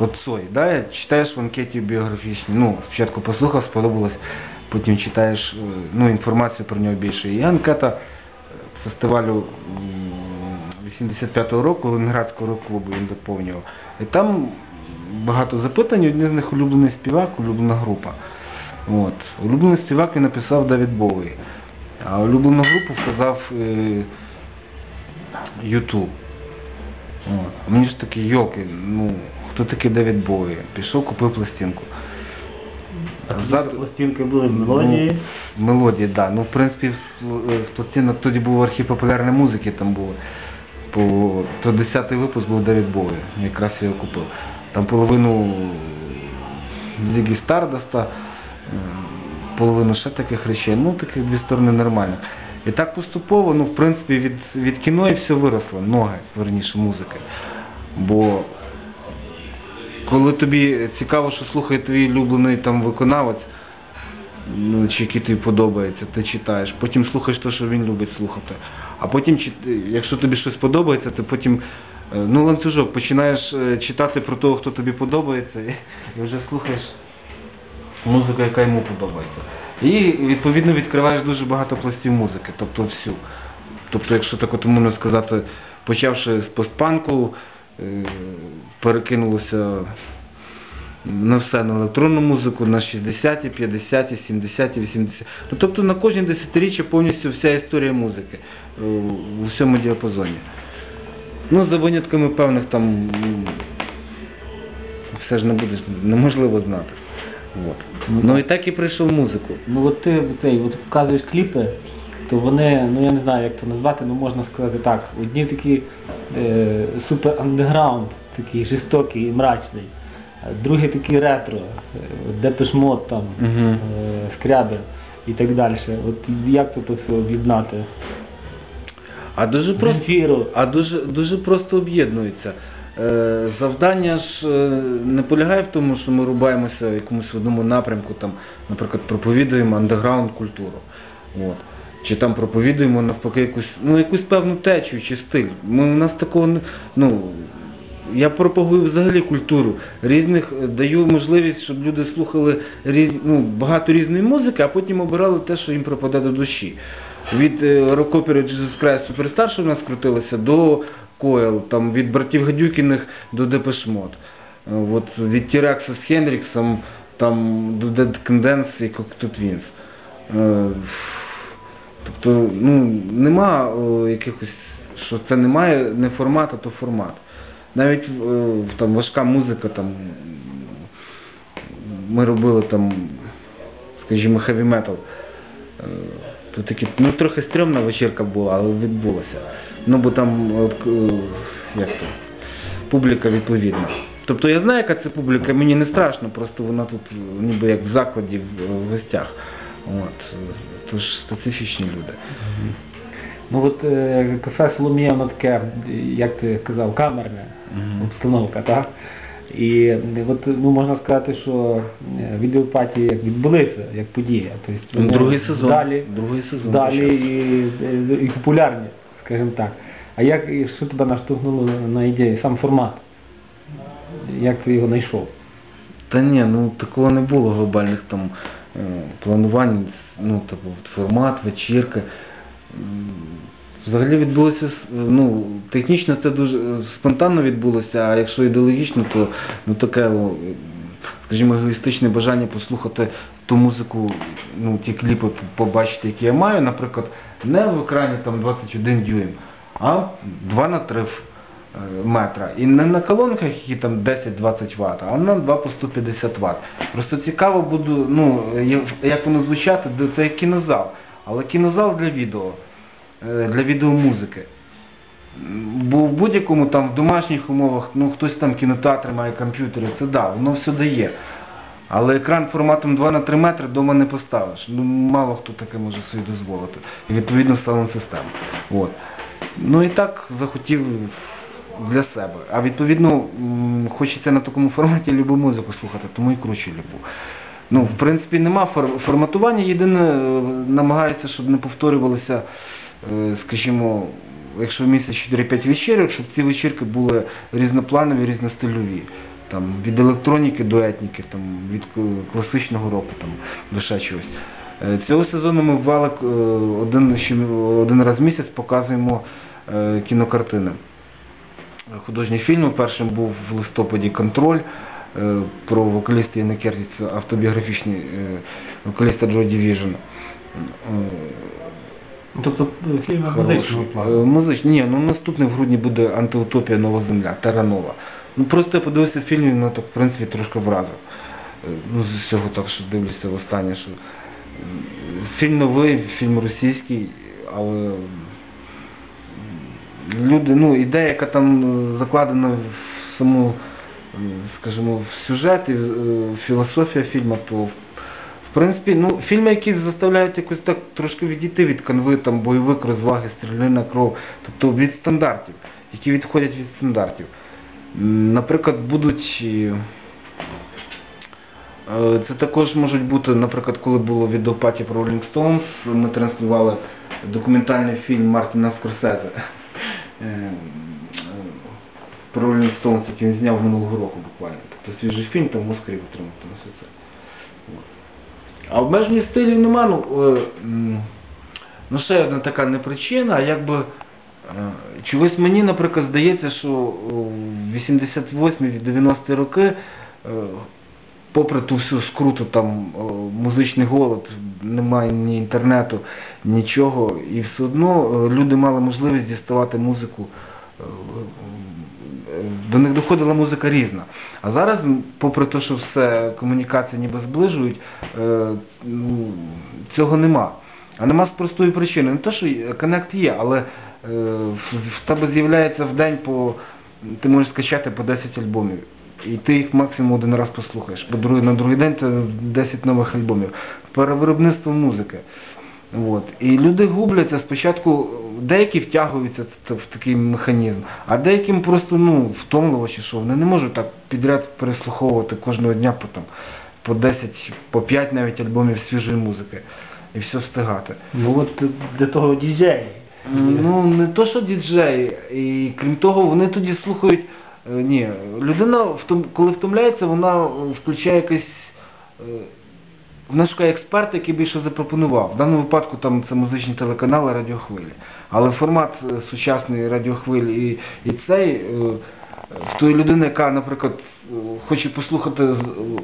От Цой, да, читаєш в анкеті біографічній, ну, спочатку послухав, сподобалось, потім читаєш е, ну, інформацію про нього більше. І анкета е, фестивалю м, 85-го року Ленінградського рок-клубу він доповнював. І там багато запитань, одні з них улюблений співак, улюблена група. От. Улюблений співак він написав Давід Боуї, а улюблену групу вказав е, Ютуб. А мені ж такі йоки, ну, хто такий Девід Бові? Пішов, купив пластинку. Ззаду- Пластинки були мелодії. Ну, мелодії, так. Да. Ну, в принципі, е, пластинок тоді був архів популярної музики, там було. По, то 10-й випуск був Девід Бові, якраз я його купив. Там половину Зігі Стардаста, е, половину ще таких речей, ну таких дві сторони нормально. І так поступово, ну, в принципі, від, від кіно і все виросло, ноги, верніше, музики. Бо коли тобі цікаво, що слухає твій улюблений там виконавець, ну, чи який тобі подобається, ти читаєш, потім слухаєш те, що він любить слухати. А потім, якщо тобі щось подобається, ти потім, е, ну ланцюжок, починаєш е, читати про того, хто тобі подобається, і, вже слухаєш музику, яка йому подобається. І відповідно відкриваєш дуже багато пластів музики, тобто всю. Тобто, якщо так от можна сказати, почавши з постпанку, перекинулося на все, на електронну музику, на 60-ті, 50-ті, 70-ті, 80-ті. Ну, тобто на кожне десятиріччя повністю вся історія музики е, у всьому діапазоні. Ну, за винятками певних там все ж не будеш, неможливо знати. От. Ну і так і прийшов музику. Ну от ти цей, от показуєш кліпи, то вони, ну я не знаю як це назвати, ну можна сказати так, одні такі е, супер андеграунд, такий жорстокий і мрачний, другі такі ретро, депешмот там, е, скрябер і так далі. От як тут все об'єднати? А дуже просто, а дуже, дуже просто об'єднуються. Е, Завдання ж е, не полягає в тому, що ми рубаємося в якомусь одному напрямку, там, наприклад, проповідуємо андеграунд культуру. От. Чи там проповідуємо навпаки якусь, ну, якусь певну течію чи стиль. Ми, у нас такого не. Ну, я пропагую взагалі культуру. Різних е, даю можливість, щоб люди слухали різ, ну, багато різної музики, а потім обирали те, що їм пропаде до душі. Від е, рок-опери Jesus Christ Superstar, що в нас крутилося, до Койл, там, від братів Гадюкіних до Депешмот. Е, От, від Тірекса з Хендріксом там, до Dead Condens і. Е, Тобто, ну, нема о, якихось, що це немає не формат, то формат. Навіть е, там важка музика, там ми робили там, скажімо, metal. Е, То такі, ну трохи стрьомна вечірка була, але відбулася. Ну бо там е, е, як то, публіка відповідна. Тобто я знаю, яка це публіка, мені не страшно, просто вона тут е, ніби як в закладі в гостях. От. е, Тож специфічні люди. Ну от е, кафе Соломія, воно таке, як ти казав, камерне обстановка, так? І е, от, ну, можна сказати, що е, відеопатії як відбулися, як подія. Тобто, вони другий сезон. Далі, Другий сезон далі і, і популярні, скажімо так. А як, і що тебе наштовхнуло на ідею, сам формат? Як ти його знайшов? Та ні, ну такого не було глобальних там е, планувань, ну типу формат, вечірка. Взагалі відбулося, ну, технічно це дуже е, спонтанно відбулося, а якщо ідеологічно, то ну таке, скажімо, егоїстичне бажання послухати ту музику, ну, ті кліпи побачити, які я маю, наприклад, не в екрані там 21 дюйм, а 2 на 3 е, метра. І не на колонках, які там 10-20 Вт, а на 2 по 150 Вт. Просто цікаво буду, ну, як- воно звучати, це як кінозал. Але кінозал для відео, е, для відеомузики. Бо в будь-якому там в домашніх умовах, ну хтось там кінотеатр має комп'ютери, це да, воно все дає. Але екран форматом 2 на 3 метри вдома не поставиш. Ну, мало хто таке може собі дозволити. І відповідно ставимо систему. От. Ну і так захотів для себе. А відповідно хочеться на такому форматі любу музику слухати, тому і кручу любу. Ну, в принципі, нема форматування, єдине е, намагається, щоб не повторювалося, е, скажімо, якщо в місяць 4-5 вечірок, щоб ці вечірки були різнопланові, різностильові. Там, від електроніки до етніки, там, від класичного року там, до чогось. Е, Цього сезону ми ввали е, один, один раз в місяць показуємо кінокартини. Художні фільми. Першим був в листопаді контроль е, про вокаліста Яна Кертіца, автобіографічний е, вокаліста Джо Дівіжн. Тобто е, фільми музичного плану. Музичний. Ні, ну наступний в грудні буде антиутопія Нова Земля, Таранова. Ну просто я подивився фільм, і мене так в принципі трошки вразив. Ну, з усього так, що дивлюся в останнє, що фільм новий, фільм російський, але люди, ну, ідея, яка там е, закладена в саму, скажімо, в сюжет і е, філософія фільму, то в принципі, ну, фільми, які заставляють якось так трошки відійти від канви, там, бойовик, розваги, стрілянина кров, тобто від стандартів, які відходять від стандартів. Наприклад, будуть. е, е, Це також можуть бути, наприклад, коли було відеопаті про Rolling Stones, ми транслювали документальний фільм Мартіна Скорсезе е, е, про Rolling Stones, який він зняв минулого року буквально. Тобто свіжий фільм, там Москві отримав там все це. А обмеження стилів нема, ну, е, ну ще одна така не причина, а якби е, чогось мені, наприклад, здається, що в 88-90 роки, е, попри ту всю скруту там е, музичний голод, немає ні інтернету, нічого, і все одно е, люди мали можливість діставати музику. е, До них доходила музика різна. А зараз, попри те, що все комунікації ніби зближують, ну, цього нема. А нема з простої причини. Не те, що коннект є, але в тебе з'являється в день по. Ти можеш скачати по 10 альбомів. І ти їх максимум один раз послухаєш. Бо другий, на другий день це 10 нових альбомів. Перевиробництво музики. От. І люди губляться спочатку, деякі втягуються в, такий механізм, а деяким просто ну, втомливо чи що. Вони не можуть так підряд переслуховувати кожного дня по, там, по 10, по 5 навіть альбомів свіжої музики і все встигати. Ну от для того діджей. Ну, не то, що діджей, і крім того, вони тоді слухають. Е, Ні, людина, коли втомляється, вона е, включає якийсь. е, Вона шукає експерта, який би що запропонував. В даному випадку там це музичні телеканали, радіохвилі. Але формат сучасної радіохвилі і, і цей в тої людини, яка, наприклад, хоче послухати,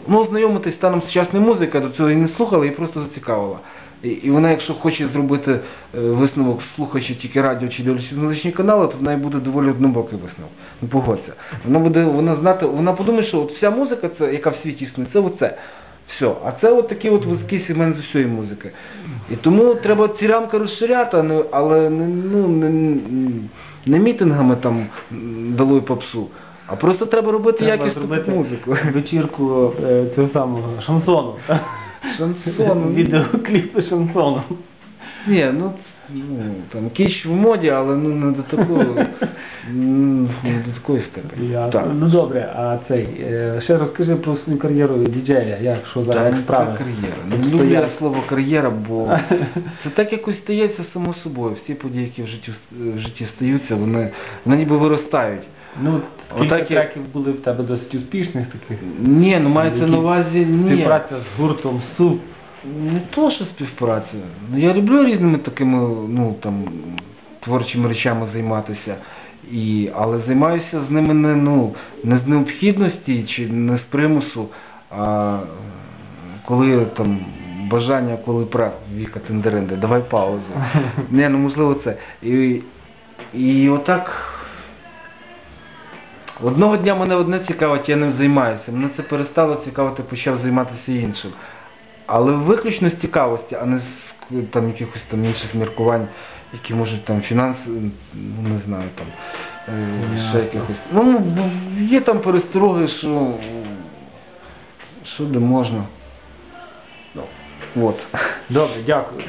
ну, ознайомитись з станом сучасної музики, до цього і не слухала, і просто зацікавила. І, вона, якщо хоче зробити е, висновок, слухаючи тільки радіо чи дивлячись канали, то в неї буде доволі однобокий висновок. Ну погодься. Вона буде вона знати, вона подумає, що от вся музика, це, яка в світі існує, це оце. Все. А це от такий от вузький сегмент з усієї музики. І тому треба ці рамки розширяти, але не, ну, не, не мітингами там долой попсу. А просто треба робити Треба якісну зробити музику. вечірку е, цього самого шансону. Шансон. Відеокліпи шансону. Ні, ну, ну там кіч в моді, але ну не до такого, м, не до такої степені. Я, Так. Ну добре, а цей, е, ще розкажи про свою кар'єру діджея, як що зараз про кар'єра. Не Обстоять. люблю я слово кар'єра, бо це так якось стається само собою. Всі події, які в житті, в житті стаються, вони, вони ніби виростають. Ну, кілька Отак треків були в тебе досить успішних таких. Ні, ну мається на увазі ні. Співпраця з гуртом СУП. Не то, що співпраця. Ну, я люблю різними такими, ну там, творчими речами займатися. І, але займаюся з ними не, ну, не з необхідності чи не з примусу, а коли там бажання, коли пра Віка Тендеренде, давай паузу. Не, ну можливо це. І, і отак. Одного дня мене одне цікавить, я ним займаюся. Мене це перестало цікавити, почав займатися іншим. Але виключно з цікавості, а не з там якихось там інших міркувань, які можуть там фінанси, ну не знаю там, е, ще якихось. Ну, є там перестороги, що, що де можна. Ну, от. Добре, дякую.